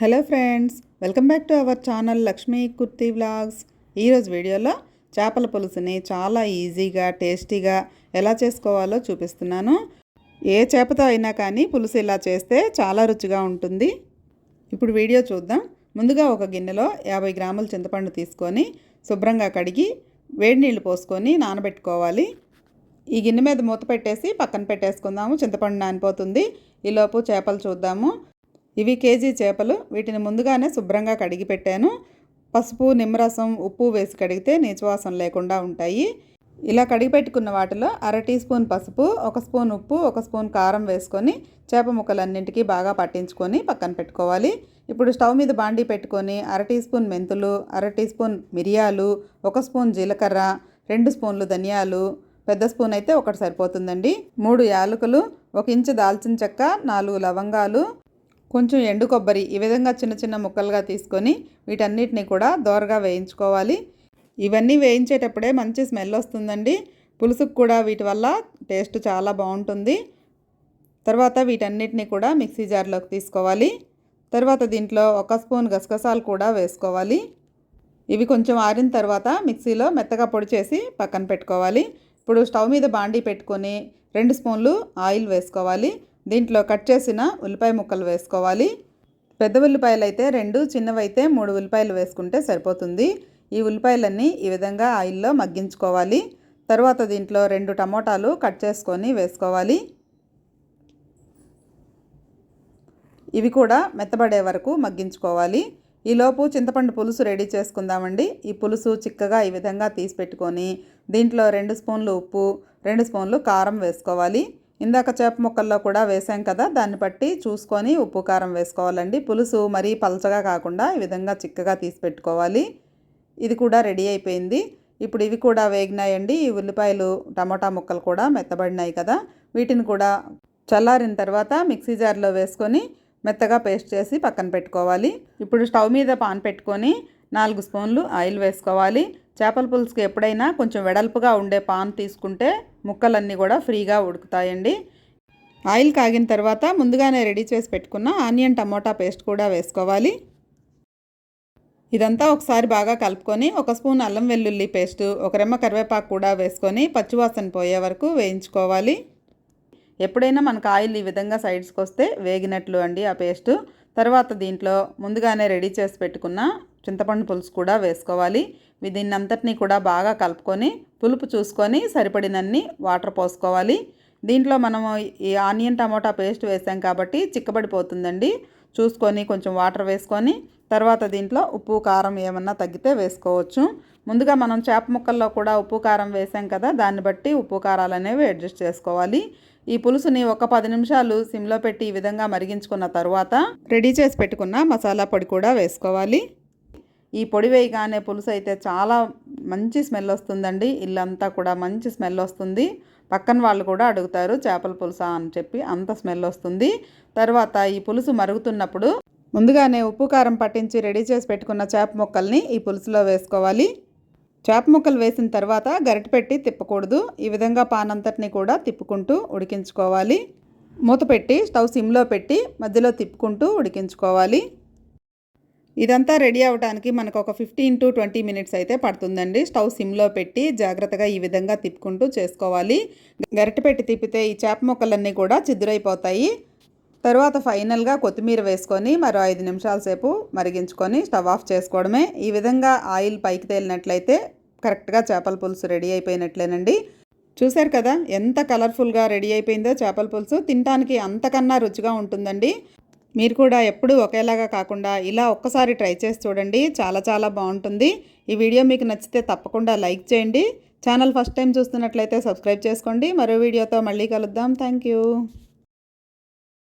Hello friends welcome back to our channel Lakshmi Kurti vlogs. ఈరోజు వీడియోలో చేపల పులుసుని చాలా ఈజీగా టేస్టీగా ఎలా చేసుకోవాలో చూపిస్తున్నాను. ఏ చేపతో అయినా కానీ పులుసు ఇలా చేస్తే చాలా రుచిగా ఉంటుంది. ఇప్పుడు వీడియో చూద్దాం. ముందుగా ఒక గిన్నెలో యాభై గ్రాముల చింతపండు తీసుకొని శుభ్రంగా కడిగి వేడి నీళ్ళు పోసుకొని నానబెట్టుకోవాలి. ఈ గిన్నె మీద మూత పెట్టేసి పక్కన పెట్టేసుకుందాము. చింతపండు నానిపోతుంది. ఈలోపు చేపలు చూద్దాము. ఇవి కేజీ చేపలు. వీటిని ముందుగానే శుభ్రంగా కడిగి పెట్టాను. పసుపు నిమ్మరసం ఉప్పు వేసి కడిగితే నీచువాసన లేకుండా ఉంటాయి. ఇలా కడిగి పెట్టుకున్న వాటిలో అర టీ స్పూన్ పసుపు ఒక స్పూన్ ఉప్పు ఒక స్పూన్ కారం వేసుకొని చేప ముక్కలన్నింటికీ బాగా పట్టించుకొని పక్కన పెట్టుకోవాలి. ఇప్పుడు స్టవ్ మీద బాండీ పెట్టుకొని అర టీ స్పూన్ మెంతులు అర టీ స్పూన్ మిరియాలు ఒక స్పూన్ జీలకర్ర రెండు స్పూన్లు ధనియాలు పెద్ద స్పూన్ అయితే ఒకటి సరిపోతుందండి. మూడు యాలకులు ఒక ఇంచు దాల్చిన చెక్క నాలుగు లవంగాలు కొంచెం ఎండు కొబ్బరి ఈ విధంగా చిన్న చిన్న ముక్కలుగా తీసుకొని వీటన్నిటిని కూడా దోరగా వేయించుకోవాలి. ఇవన్నీ వేయించేటప్పుడే మంచి స్మెల్ వస్తుందండి. పులుసుకు కూడా వీటి వల్ల టేస్ట్ చాలా బాగుంటుంది. తర్వాత వీటన్నిటిని కూడా మిక్సీ జార్లోకి తీసుకోవాలి. తర్వాత దీంట్లో ఒక స్పూన్ గసగసాలు కూడా వేసుకోవాలి. ఇవి కొంచెం ఆరిన తర్వాత మిక్సీలో మెత్తగా పొడి చేసి పక్కన పెట్టుకోవాలి. ఇప్పుడు స్టవ్ మీద బాండీ పెట్టుకొని రెండు స్పూన్లు ఆయిల్ వేసుకోవాలి. దీంట్లో కట్ చేసిన ఉల్లిపాయ ముక్కలు వేసుకోవాలి. పెద్ద ఉల్లిపాయలు అయితే రెండు చిన్నవైతే మూడు ఉల్లిపాయలు వేసుకుంటే సరిపోతుంది. ఈ ఉల్లిపాయలన్నీ ఈ విధంగా ఆయిల్లో మగ్గించుకోవాలి. తర్వాత దీంట్లో రెండు టమోటాలు కట్ చేసుకొని వేసుకోవాలి. ఇవి కూడా మెత్తబడే వరకు మగ్గించుకోవాలి. ఈలోపు చింతపండు పులుసు రెడీ చేసుకుందామండి. ఈ పులుసు చిక్కగా ఈ విధంగా తీసి పెట్టుకొని దీంట్లో రెండు స్పూన్లు ఉప్పు రెండు స్పూన్లు కారం వేసుకోవాలి. ఇందాక చేప ముక్కల్లో కూడా వేసాం కదా దాన్ని బట్టి చూసుకొని ఉప్పు కారం వేసుకోవాలండి. పులుసు మరీ పలచగా కాకుండా ఈ విధంగా చిక్కగా తీసి పెట్టుకోవాలి. ఇది కూడా రెడీ అయిపోయింది. ఇప్పుడు ఇవి కూడా వేగినాయండి. ఈ ఉల్లిపాయలు టమాటా ముక్కలు కూడా మెత్తబడినాయి కదా. వీటిని కూడా చల్లారిన తర్వాత మిక్సీ జార్లో వేసుకొని మెత్తగా పేస్ట్ చేసి పక్కన పెట్టుకోవాలి. ఇప్పుడు స్టవ్ మీద పాన్ పెట్టుకొని నాలుగు స్పూన్లు ఆయిల్ వేసుకోవాలి. చేపల పులుసుకి ఎప్పుడైనా కొంచెం వెడల్పుగా ఉండే పాన్ తీసుకుంటే ముక్కలన్నీ కూడా ఫ్రీగా ఉడుకుతాయండి. ఆయిల్ కాగిన తర్వాత ముందుగానే రెడీ చేసి పెట్టుకున్న ఆనియన్ టమోటా పేస్ట్ కూడా వేసుకోవాలి. ఇదంతా ఒకసారి బాగా కలుపుకొని ఒక స్పూన్ అల్లం వెల్లుల్లి పేస్ట్ ఒక రెమ్మ కరివేపాకు కూడా వేసుకొని పచ్చివాసన పోయే వరకు వేయించుకోవాలి. ఎప్పుడైనా మనకు ఆయిల్ ఈ విధంగా సైడ్స్కి వస్తే వేగినట్లు అండి ఆ పేస్ట్. తర్వాత దీంట్లో ముందుగానే రెడీ చేసి పెట్టుకున్న చింతపండు పులుసు కూడా వేసుకోవాలి. దీన్ని అంతటినీ కూడా బాగా కలుపుకొని పులుపు చూసుకొని సరిపడినన్ని వాటర్ పోసుకోవాలి. దీంట్లో మనము ఈ ఆనియన్ టమోటా పేస్ట్ వేసాం కాబట్టి చిక్కబడిపోతుందండి. చూసుకొని కొంచెం వాటర్ వేసుకొని తర్వాత దీంట్లో ఉప్పు కారం ఏమన్నా తగ్గితే వేసుకోవచ్చు. ముందుగా మనం చేప ముక్కల్లో కూడా ఉప్పు కారం వేసాం కదా దాన్ని బట్టి ఉప్పు కారాలు అనేవి అడ్జస్ట్ చేసుకోవాలి. ఈ పులుసుని ఒక పది నిమిషాలు సిమ్లో పెట్టి ఈ విధంగా మరిగించుకున్న తర్వాత రెడీ చేసి పెట్టుకున్న మసాలా పొడి కూడా వేసుకోవాలి. ఈ పొడి వేయగానే పులుసు అయితే చాలా మంచి స్మెల్ వస్తుందండి. ఇల్లంతా కూడా మంచి స్మెల్ వస్తుంది. పక్కన వాళ్ళు కూడా అడుగుతారు చేపల పులుసా అని చెప్పి అంత స్మెల్ వస్తుంది. తర్వాత ఈ పులుసు మరుగుతున్నప్పుడు ముందుగానే ఉప్పు కారం పట్టించి రెడీ చేసి పెట్టుకున్న చేప ముక్కల్ని ఈ పులుసులో వేసుకోవాలి. చేప ముక్కలు వేసిన తర్వాత గరిట పెట్టి తిప్పకూడదు. ఈ విధంగా పానంతటిని కూడా తిప్పుకుంటూ ఉడికించుకోవాలి. మూత పెట్టి స్టవ్ సిమ్లో పెట్టి మధ్యలో తిప్పుకుంటూ ఉడికించుకోవాలి. ఇదంతా రెడీ అవ్వడానికి మనకు ఒక ఫిఫ్టీన్ టు ట్వంటీ మినిట్స్ అయితే పడుతుందండి. స్టవ్ సిమ్లో పెట్టి జాగ్రత్తగా ఈ విధంగా తిప్పుకుంటూ చేసుకోవాలి. గరిటె పెట్టి తిప్పితే ఈ చేప ముక్కలన్నీ కూడా చిద్దురైపోతాయి. తర్వాత ఫైనల్గా కొత్తిమీర వేసుకొని మరో ఐదు నిమిషాల సేపు మరిగించుకొని స్టవ్ ఆఫ్ చేసుకోవడమే. ఈ విధంగా ఆయిల్ పైకి తేలినట్లయితే కరెక్ట్గా చేపల పులుసు రెడీ అయిపోయినట్లేనండి. చూశారు కదా ఎంత కలర్ఫుల్గా రెడీ అయిపోయిందో చేపల పులుసు. తినడానికి అంతకన్నా రుచిగా ఉంటుందండి. మీరు కూడా ఎప్పుడూ ఒకేలాగా కాకుండా ఇలా ఒక్కసారి ట్రై చేసి చూడండి. చాలా చాలా బాగుంటుంది. ఈ వీడియో మీకు నచ్చితే తప్పకుండా లైక్ చేయండి. ఛానల్ ఫస్ట్ టైం చూస్తున్నట్లయితే సబ్స్క్రైబ్ చేసుకోండి. మరో వీడియోతో మళ్ళీ కలుద్దాం. థ్యాంక్